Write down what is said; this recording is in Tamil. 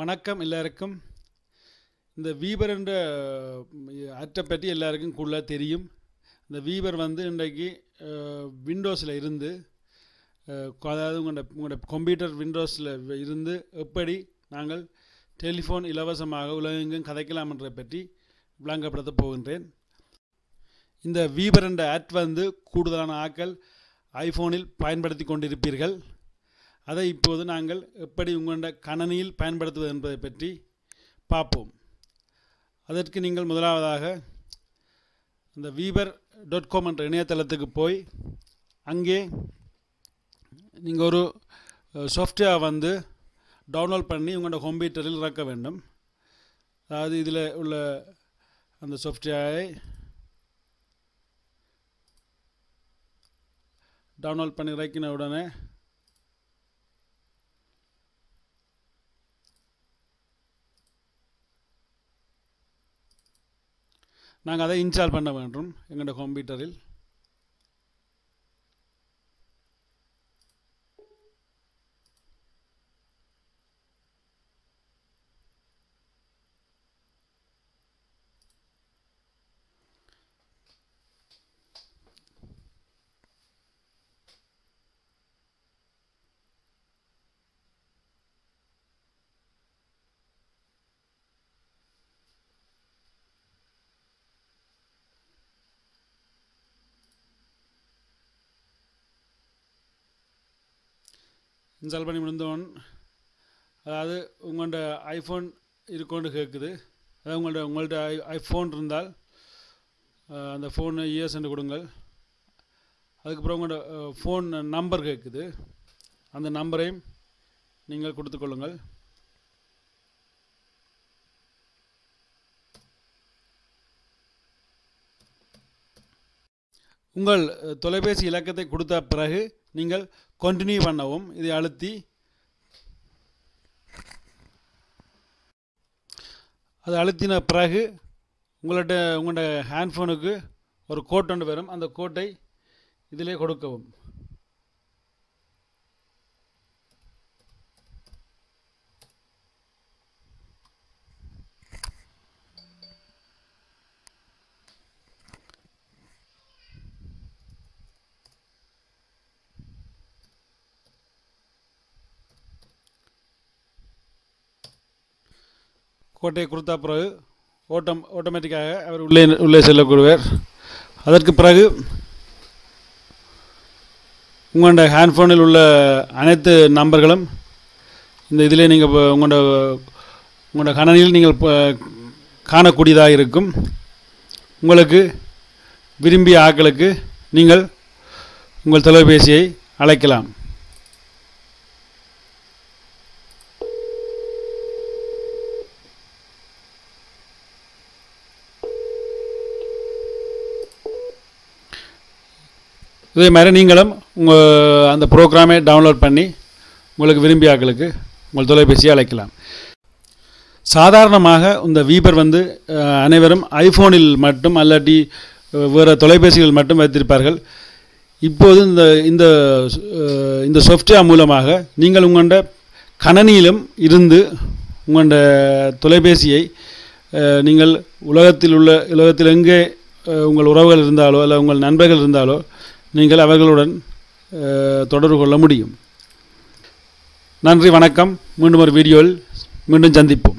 வணக்கம் எல்லாருக்கும். இந்த வீபர் என்ற ஆட்டை பற்றி எல்லாருக்கும் கூட தெரியும். இந்த வீபர் வந்து இன்றைக்கு விண்டோஸில் இருந்து அதாவது உங்களோட உங்களோட கம்ப்யூட்டர் விண்டோஸில் இருந்து எப்படி நாங்கள் டெலிஃபோன் இலவசமாக உலகெங்கும் கதைக்கலாம் என்ற பற்றி விளங்கப்படுத்த போகின்றேன். இந்த வீபர் என்ற ஆட் வந்து கூடுதலான ஆட்கள் ஐஃபோனில் பயன்படுத்தி கொண்டிருப்பீர்கள். அதை இப்போது நாங்கள் எப்படி உங்களோட கணனியில் பயன்படுத்துவது என்பதை பற்றி பார்ப்போம். அதற்கு நீங்கள் முதலாவதாக இந்த வீபர் டாட் காம் என்ற இணையதளத்துக்கு போய் அங்கே நீங்கள் ஒரு சாஃப்ட்வேர் வந்து டவுன்லோட் பண்ணி உங்களோட கம்ப்யூட்டரில் இறக்க வேண்டும். அதாவது இதில் உள்ள அந்த சாஃப்ட்வேரை டவுன்லோட் பண்ணி இறக்கின உடனே நாங்கள் அதை இன்ஸ்டால் பண்ண வேண்டும் எங்களோட கம்ப்யூட்டரில் இன்ஸ்டால் பண்ணி முடிந்தவன் அதாவது உங்கள்கிட்ட ஐஃபோன் இருக்கோன்னு கேட்குது அதாவது உங்கள்ட்ட உங்கள்கிட்ட ஐ ஐஃபோன் இருந்தால் அந்த ஃபோன் இஎஸ்என்று கொடுங்கள். அதுக்கப்புறம் உங்களோட ஃபோன் நம்பர் கேட்குது அந்த நம்பரையும் நீங்கள் கொடுத்துக்கொள்ளுங்கள் உங்கள் தொலைபேசி இலக்கத்தை கொடுத்த பிறகு நீங்கள் கண்டினியூ பண்ணவும் இதை அழுத்தி. அது அழுத்தின பிறகு உங்கள்கிட்ட உங்களோட ஹேண்ட்ஃபோனுக்கு ஒரு கோட் ஒன்று வரும். அந்த கோட்டை இதிலே கொடுக்கவும். கோட்டையை கொடுத்த பிறகு ஓட்டம் ஆட்டோமேட்டிக்காக அவர் உள்ளே உள்ளே செல்லக்கூடுவார் அதற்கு பிறகு உங்களோட ஹேண்ட்ஃபோனில் உள்ள அனைத்து நம்பர்களும் இந்த இதிலே நீங்கள் இப்போ உங்களோட உங்களோட கணனியில் நீங்கள் காணக்கூடியதாக இருக்கும். உங்களுக்கு விரும்பிய ஆட்களுக்கு நீங்கள் உங்கள் தொலைபேசியை அழைக்கலாம். இதே மாதிரி நீங்களும் உங்கள் அந்த ப்ரோக்ராமை டவுன்லோட் பண்ணி உங்களுக்கு விரும்பிய ஆட்களுக்கு உங்கள் தொலைபேசியை அழைக்கலாம். சாதாரணமாக இந்த வீபர் வந்து அனைவரும் ஐஃபோனில் மட்டும் அல்லாட்டி வேறு தொலைபேசிகள் மட்டும் வைத்திருப்பார்கள். இப்போது இந்த இந்த இந்த சாஃப்ட்வேர் மூலமாக நீங்கள் உங்களோட கணனியிலும் இருந்து உங்களோட தொலைபேசியை நீங்கள் உலகத்தில் உள்ள உலகத்தில் எங்கே உங்கள் உறவுகள் இருந்தாலோ அல்ல உங்கள் நண்பர்கள் இருந்தாலோ நீங்கள் அவர்களுடன் தொடர்பு கொள்ள முடியும். நன்றி வணக்கம். மீண்டும் ஒரு வீடியோவில் மீண்டும் சந்திப்போம்.